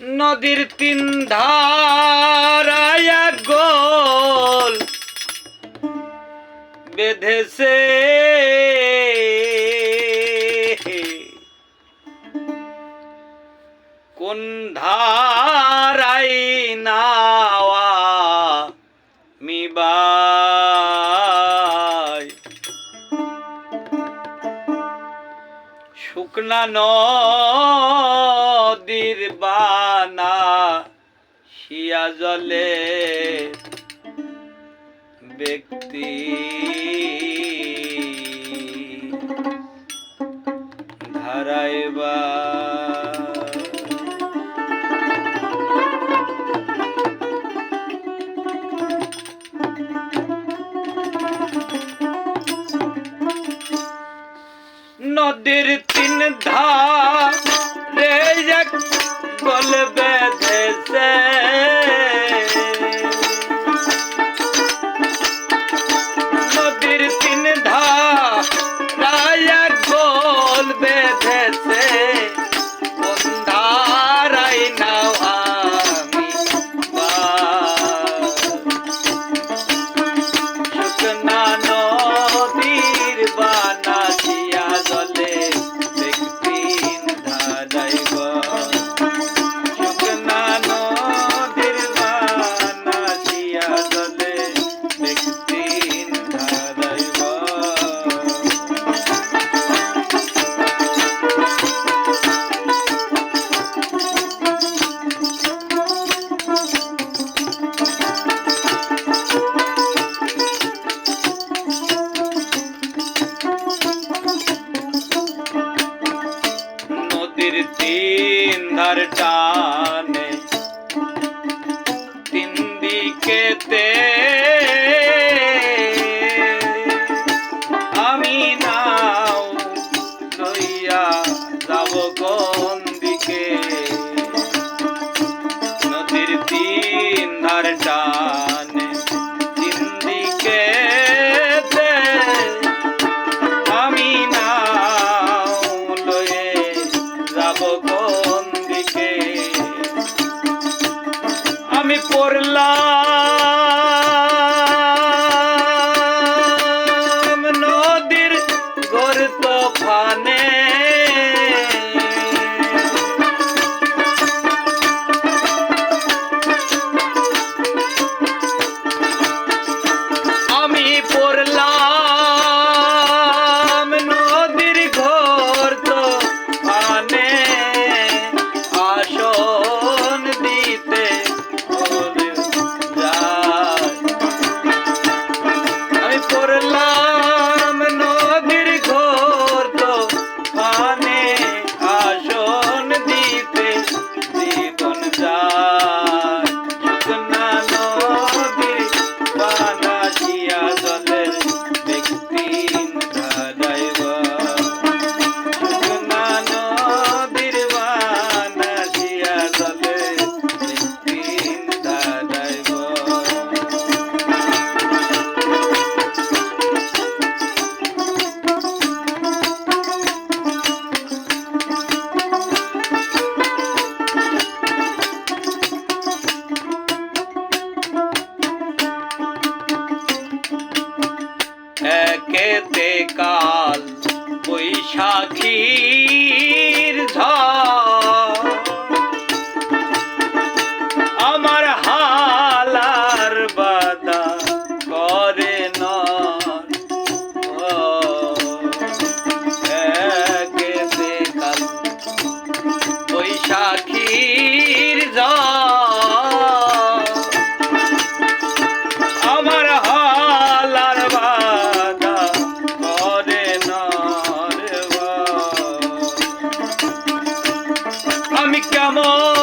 নদীর তিন ধারায় গোল বেঁধেছে। কোন ধারাই নাওয়া মিবাই? শুকনা নয় নির্বাণা শিয়া জলে ব্যক্তি। ধারাইবা। নদীর তিন ধার জানে। তিন দিকেতে আমি নাও লইয়া যাব গো। Love. か নাম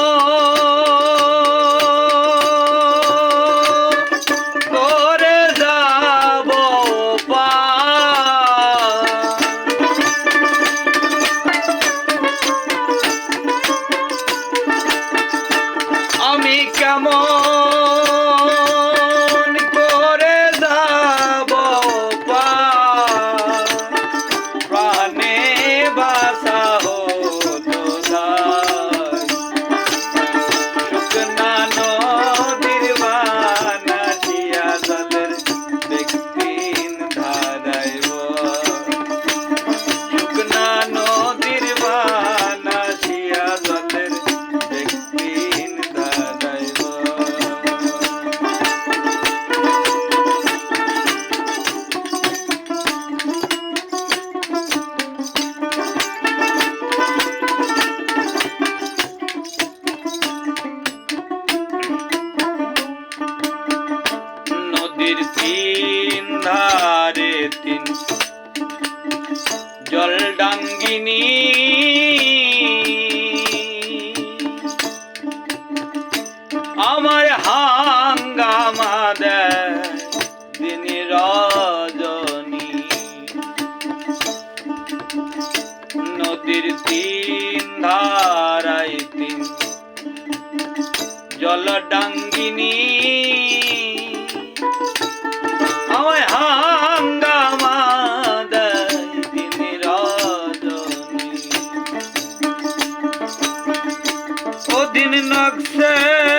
আমার হাঙ্গামা দেয় দিন রজনী। নদীর তিন ধারাই তিন জল ডাঙ্গিনী। আমায় হাঙ্গামা দেয় দিন রজনী। ওদিন নকশের বলে